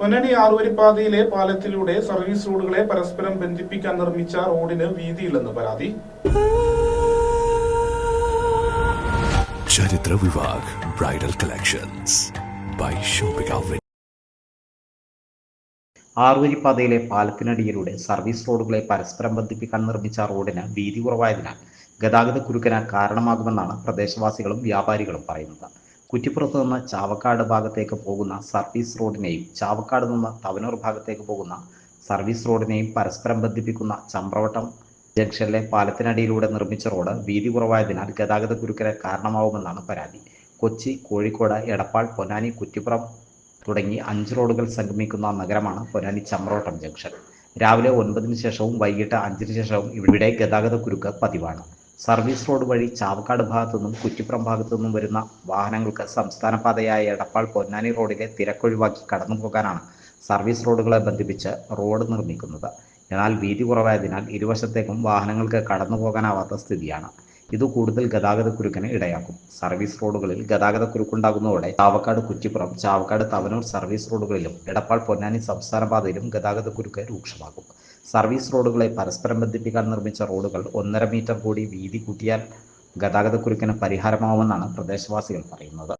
Ponnani ആറുവരിപ്പാതയിലെ പാലത്തിലൂടെ service റോഡുകളെ പരസ്പരം ബന്ധിപ്പിക്കാൻ നിർമ്മിച്ച റോഡിന് വീതിയില്ലെന്ന് പരാതി. ചരിത്ര വിഭാഗ് bridal collections by shopping outlet ആറുവരിപ്പാതയിലെ പാലത്തിനടിയിലൂടെ സർവീസ് റോഡുകളെ പരസ്പരം ബന്ധിപ്പിക്കാൻ നിർമ്മിച്ച റോഡിന് വീതി കുറവായതിനാൽ ഗതാഗത കുരുക്കന് കാരണമാകുമെന്നാണ് പ്രദേശവാസികളും വ്യാപാരികളും പറയുന്നത്. കുറ്റിപ്പുറത്ത് നിന്ന് ചാവക്കാട് ഭാഗത്തേക്ക് പോകുന്ന സർവീസ് റോഡിനെയും ചാവക്കാട് നിന്ന് തവനൂർ ഭാഗത്തേക്ക് പോകുന്ന സർവീസ് റോഡിനെയും പരസ്പരം ബന്ധിപ്പിക്കുന്ന ചമ്പ്രവട്ടം ജംഗ്ഷനിലെ പാലത്തിനടിയിലൂടെ നിർമ്മിച്ച റോഡ് വീതി കുറവായതിനാൽ ഗതാഗത കുരുക്കിന് കാരണമാവുമെന്നാണ് പരാതി. കൊച്ചി കോഴിക്കോട് എടപ്പാൾ പൊന്നാനി കുറ്റിപ്പുറം തുടങ്ങി അഞ്ച് റോഡുകൾ സംഗമിക്കുന്ന നഗരമാണ് പൊന്നാനി ചമ്പ്രവട്ടം ജംഗ്ഷൻ. രാവിലെ ഒൻപതിന് ശേഷവും വൈകിട്ട് അഞ്ചിന് ശേഷവും ഇവിടെ ഗതാഗത കുരുക്ക് പതിവാണ്. സർവീസ് റോഡ് വഴി ചാവക്കാട് ഭാഗത്തു നിന്നും കുറ്റിപ്പുറം ഭാഗത്തു നിന്നും വരുന്ന വാഹനങ്ങൾക്ക് സംസ്ഥാന പാതയായ എടപ്പാൾ പൊന്നാനി റോഡിലെ തിരക്കൊഴിവാക്കി കടന്നു പോകാനാണ് സർവീസ് റോഡുകളെ ബന്ധിപ്പിച്ച് റോഡ് നിർമ്മിക്കുന്നത്. എന്നാൽ വീതി കുറവായതിനാൽ ഇരുവശത്തേക്കും വാഹനങ്ങൾക്ക് കടന്നു പോകാനാവാത്ത സ്ഥിതിയാണ്. ഇത് കൂടുതൽ ഗതാഗത കുരുക്കിന് ഇടയാക്കും. സർവീസ് റോഡുകളിൽ ഗതാഗത കുരുക്കുണ്ടാകുന്നതോടെ ചാവക്കാട് കുറ്റിപ്പുറം ചാവക്കാട് തവനൂർ സർവീസ് റോഡുകളിലും എടപ്പാൾ പൊന്നാനി സംസ്ഥാന പാതയിലും ഗതാഗത കുരുക്ക് രൂക്ഷമാകും. സർവീസ് റോഡുകളെ പരസ്പരം ബന്ധിപ്പിക്കാൻ നിർമ്മിച്ച റോഡുകൾ ഒന്നര മീറ്റർ കൂടി വീതി കൂട്ടിയാൽ ഗതാഗത കുരുക്കിന് പരിഹാരമാവുമെന്നാണ് പ്രദേശവാസികൾ പറയുന്നത്.